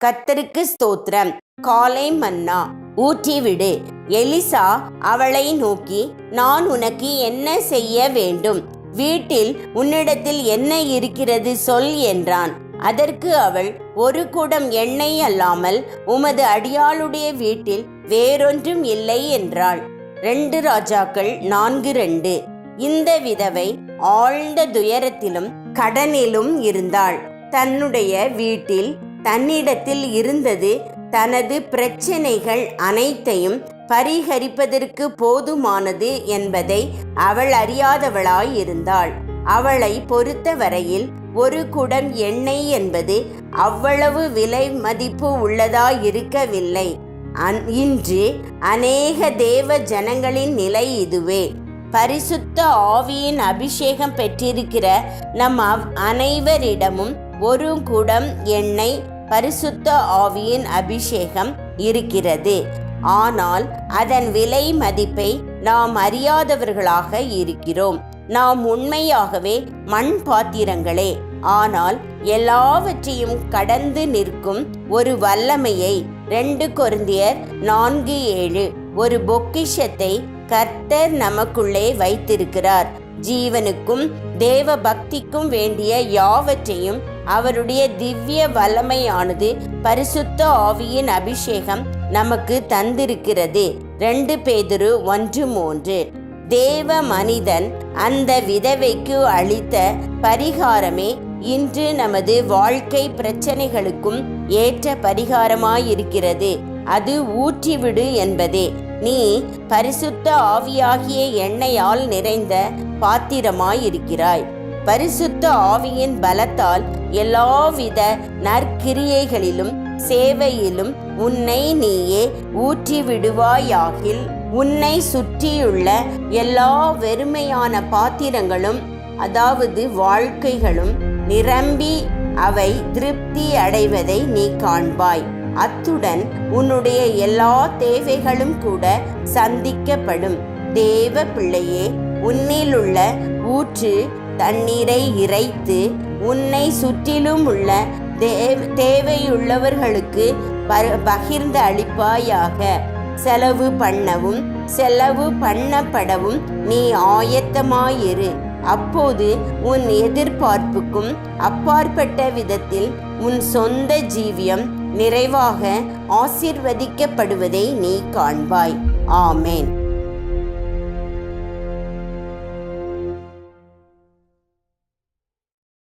கத்தருக்கு ஸ்தோத்திரம். காலை மன்னா ஊற்றிவிடு எலிசா அவளை நோக்கி நான் உனக்கு என்ன செய்ய வேண்டும்? வீட்டில் உன்னிடத்தில் என்ன இருக்கிறது சொல் என்றான். அதற்கு அவள் ஒரு குடம் எண்ணெய் அல்லாமல் உமது அடியாளுடைய வீட்டில் வேறொன்றும் இல்லை என்றாள். ரெண்டு ராஜாக்கள் நான்கு ரெண்டு. இந்த விதவை ஆழ்ந்த துயரத்திலும் கடனிலும் இருந்தாள். தன்னுடைய வீட்டில் தன்னிடத்தில் இருந்தது தனது பிரச்சனைகள் அனைத்தையும் பரிகரிப்பதற்கு போதுமானது என்பதை அவள் அறியாதவளாயிருந்தாள் அவளை பொறுத்தவரையில் ஒரு குடம் எண்ணெய் என்பது அவ்வளவு விலை மதிப்பு உள்ளதாயிருக்கவில்லை. அன்- இன்று அநேக தேவ ஜனங்களின் நிலை இதுவே. பரிசுத்த ஆவியின் அபிஷேகம் பெற்றிருக்கிற நம் அவ்- அனைவரிடமும் ஒரு குடம் எண்ணெய் பரிசுத்த ஆவியின் அபிஷேகம் இருக்கிறது. ஆனால் அதன் விலை மதிப்பை நாம் அறியாதவர்களாக இருக்கிறோம். நாம் உண்மையாகவே மண் பாத்திரங்களே. ஆனால் எல்லாவற்றையும் கடந்து நிற்கும் ஒரு வல்லமையை ரெண்டு கொருந்தியர் நான்கு ஏழு. ஒரு பொக்கிஷத்தை கர்த்தர் நமக்குள்ளே வைத்திருக்கிறார். ஜீவனுக்கும் தேவ பக்திக்கும் வேண்டிய யாவற்றையும் அவருடைய திவ்ய வல்லமையானது பரிசுத்த ஆவியின் அபிஷேகம் நமக்கு தந்திருக்கிறது. ரெண்டு பேதுரு ஒன்று மூன்று. தேவ மனிதன் அந்த விதவைக்கு அளித்த பரிகாரமே இன்று நமது வாழ்க்கை பிரச்சனைகளுக்கும் ஏற்ற பரிகாரமாயிருக்கிறது. அது ஊற்றிவிடு என்பதே. நீ பரிசுத்த ஆவியாகிய எண்ணெயால் நிறைந்த பாத்திரமாயிருக்கிறாய். பரிசுத்த ஆவியின் பலத்தால் எல்லாவித நற்கிரியைகளிலும் சேவையிலும் உன்னை நீயே ஊற்றி விடுவாயாகில் உன்னை சுற்றியுள்ள எல்லா வெறுமையான பாத்திரங்களும் அதாவது வாழ்க்கைகளும் நிரம்பி அவை திருப்தி அடைவதை நீ காண்பாய். அத்துடன் உன்னுடைய எல்லா தேவைகளும் கூட சந்திக்கப்படும். தேவ பிள்ளையே உன்னிலுள்ள ஊற்று தண்ணீரை இறைத்து உன்னை சுற்றிலும் உள்ள தேவ- தேவையுள்ளவர்களுக்கு பகிர்ந்து அளிப்பாயாக. செலவு பண்ணவும் செலவு பண்ணப்படவும் நீ ஆயத்தமாயிரு. அப்போது உன் எதிர்பார்ப்புக்கும் அப்பாற்பட்ட விதத்தில் உன் சொந்த ஜீவியம் நிறைவாக ஆசிர்வதிக்கப்படுவதை நீ காண்பாய். ஆமேன்.